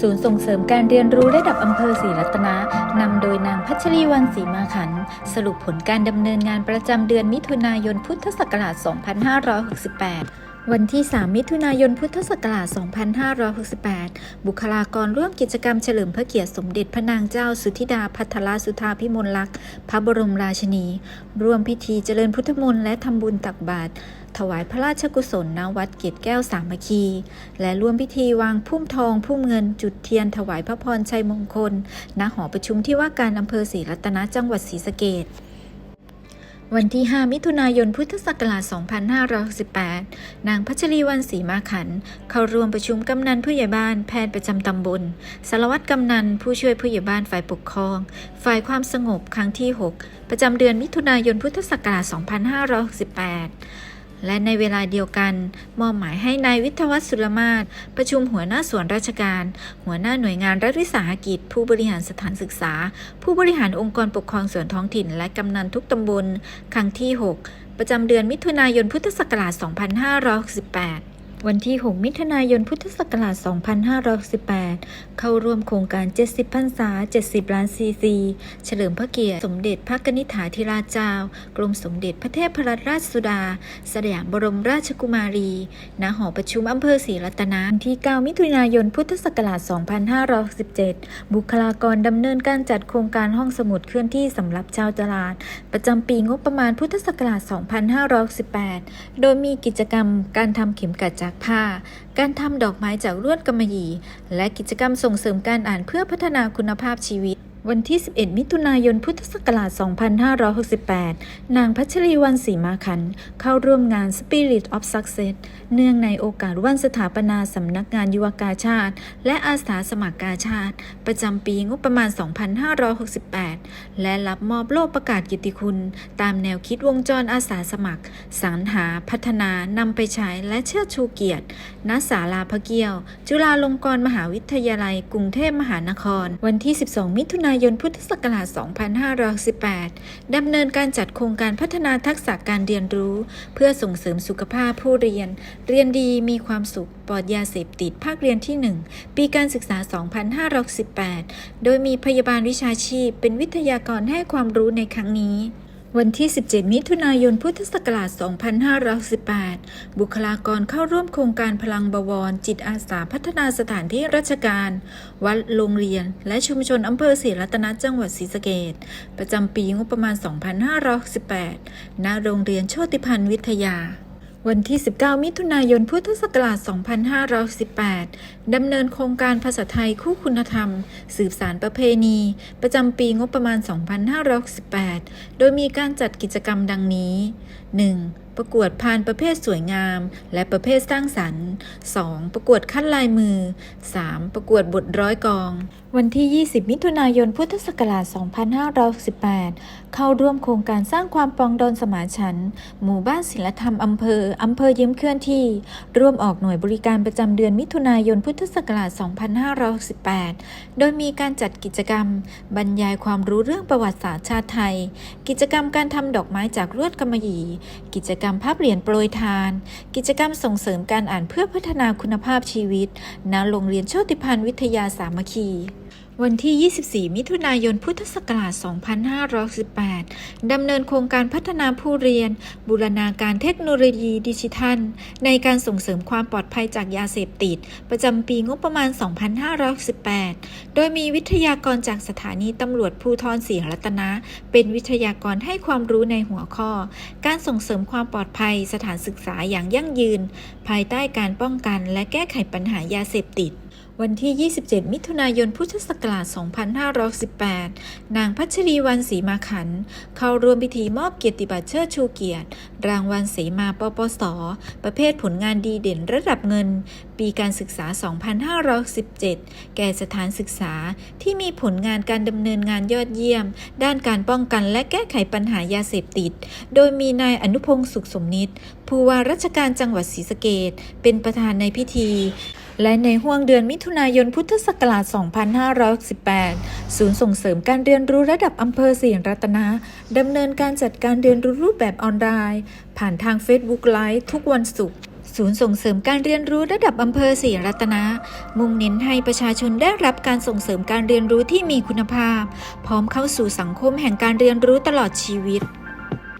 ศูนย์ส่งเสริมการเรียนรู้ระดับอำเภอศรีรัตนะนำโดยนางพัชรีวันศรีมาขัน สรุปผลการดำเนินงานประจำเดือนมิถุนายนพุทธศักราช 2568 วันที่ 3 มิถุนายน พุทธศักราช 2568 บุคลากรร่วมกิจกรรมเฉลิมพระเกียรติสมเด็จพระนางเจ้าสุธิดาพัทรสุธาพิมลลักษณ์ พระบรมราชินี ร่วมพิธีเจริญพุทธมนต์และทำบุญตักบาตร ถวายพระราชกุศลณวัดเกตแก้วสามัคคี และร่วมพิธีวางพุ่มทองพุ่มเงินจุดเทียนถวายพระพรชัยมงคล ณ หอประชุมที่ว่าการอำเภอศรีรัตนะจังหวัดศรีสะเกษ วันที่ 5 มิถุนายน พุทธศักราช 2568นางพัชรีวันศรีมาขัน เข้าร่วมประชุมกำนันผู้ใหญ่บ้านแพทย์ประจำตำบล สารวัตรกำนันผู้ช่วยผู้ใหญ่บ้านฝ่ายปกครอง ฝ่ายความสงบครั้งที่ 6 ประจำเดือนมิถุนายน พุทธศักราช 2568 และในเวลาเดียวกัน มอบหมายให้นายวิทวัฒสุลมาศประชุมหัวหน้าส่วนราชการ หัวหน้าหน่วยงานรัฐวิสาหกิจ ผู้บริหารสถานศึกษา ผู้บริหารองค์กรปกครองส่วนท้องถิ่น และกำนันทุกตำบล ครั้งที่ 6 ประจำเดือนมิถุนายนพุทธศักราช 2568 วันที่ 6 มิถุนายน พุทธศักราช 2518 เข้าร่วมโครงการ 70 พรรษา 70 ล้านซีซี เฉลิมพระเกียรติ สมเด็จพระกนิษฐาธิราชเจ้า กรมสมเด็จพระเทพรัตนราชสุดา สยามบรมราชกุมารี ณ หอประชุมอำเภอศรีรัตนะวันที่ 9 มิถุนายน พุทธศักราช 2517 บุคลากรดำเนินการจัดโครงการห้องสมุดเคลื่อนที่สำหรับชาวตลาด ประจำปีงบประมาณพุทธศักราช 2518 โดยมีกิจกรรมการทำเข็มกัดจากผ้า การทำดอกไม้จากลวดกำมะหยี่ และกิจกรรมส่งเสริมการอ่านเพื่อพัฒนาคุณภาพชีวิต วันที่ 11 มิถุนายน พุทธศักราช 2568 นางพัชรีวันศรีมาขัน เข้าร่วมงาน Spirit of Success เนื่องในโอกาสวันสถาปนาสำนักงานยุวกาชาติ และอาสาสมัครกาชาติ ประจำปีงบประมาณ 2568 และรับมอบโล่ประกาศกิตติคุณ ตามแนวคิดวงจรอาสาสมัคร สรรหา พัฒนานำไปใช้และเชิดชูเกียรติ ณ ศาลาพระเกี้ยว จุฬาลงกรณ์มหาวิทยาลัย กรุงเทพมหานคร วันที่ 12 มิถุนายนยุนพุทธศักราช 2518 ดำเนินการจัดโครงการพัฒนาทักษะการเรียนรู้ เพื่อส่งเสริมสุขภาพผู้เรียน เรียนดีมีความสุขปลอดยาเสพติดภาคเรียนที่ 1 ปีการศึกษา 2518 โดยมีพยาบาลวิชาชีพ เป็นวิทยากรให้ความรู้ในครั้งนี้ วันที่ 17 มิถุนายน พุทธศักราช 2518 บุคลากรเข้าร่วมโครงการพลังบวร จิตอาสาพัฒนาสถานที่ราชการ วัดโรงเรียน และชุมชนอำเภอศรีรัตนจังหวัดศรีสะเกษประจำปีงบประมาณ 2518 ณ โรงเรียนโชติพันธ์วิทยา วันที่ 19 มิถุนายน พุทธศักราช 2518 ดำเนินโครงการภาษาไทยคู่คุณธรรม สืบสารประเพณี ประจำปีงบประมาณ 2518 โดยมีการจัดกิจกรรมดังนี้ 1. ประกวดพานประเภทสวยงาม และประเภทสร้างสรรค์ 2. ประกวดขั้นลายมือ 3. ประกวดบทร้อยกอง วันที่ 20 มิถุนายน พุทธศักราช 2518เข้าร่วมโครงการสร้างความปองดองสมานฉันท์หมู่บ้านศิลธรรมอำเภออำเภอยิ้มเคลื่อนที่ ร่วมออกหน่วยบริการประจำเดือนมิถุนายน พุทธศักราช 2518โดยมีการจัดกิจกรรม บรรยายความรู้เรื่องประวัติศาสตร์ชาติไทย กิจกรรมการทำดอกไม้จากลวดกำมะหยี่ กิจกรรมภาพเหรียญโปรยทาน กิจกรรมส่งเสริมการอ่านเพื่อพัฒนาคุณภาพชีวิต ณ โรงเรียนโชติพันธ์วิทยาสามัคคี วันที่ 24 มิถุนายน พุทธศักราช 2518 ดำเนินโครงการพัฒนาผู้เรียน บูรณาการเทคโนโลยีดิจิทัล ในการส่งเสริมความปลอดภัยจากยาเสพติด ประจำปีงบประมาณ 2518 โดยมีวิทยากรจากสถานีตำรวจภูธรศรีรัตนะ เป็นวิทยากรให้ความรู้ในหัวข้อ การส่งเสริมความปลอดภัยสถานศึกษาอย่างยั่งยืน ภายใต้การป้องกันและแก้ไขปัญหายาเสพติด วันที่ 27 มิถุนายน พุทธศักราช 2518 นางพัชรีวันศรีมาขัน เข้าร่วมพิธีมอบเกียรติบัตรเชิดชูเกียรติ รางวัลเสมาปปส ประเภทผลงานดีเด่นระดับเงิน ปีการศึกษา 2517 แก่สถานศึกษาที่มีผลงานการดำเนินงานยอดเยี่ยม ด้านการป้องกันและแก้ไขปัญหายาเสพติด โดยมีนายอนุพงศ์สุขสมนิตผู้ว่าราชการจังหวัดศรีสะเกษเป็นประธานในพิธี และในห่วงเดือนมิถุนายนพุทธศักราช 2518 ศูนย์ส่งเสริมการเรียนรู้ระดับอำเภอศรีรัตนะดำเนินการจัดการเรียนรู้รูปแบบออนไลน์ ผ่านทาง Facebook Live ทุกวันศุกร์ศูนย์ส่งเสริมการเรียนรู้ระดับอำเภอศรีรัตนะ มุ่งเน้นให้ประชาชนได้รับการส่งเสริมการเรียนรู้ที่มีคุณภาพ พร้อมเข้าสู่สังคมแห่งการเรียนรู้ตลอดชีวิต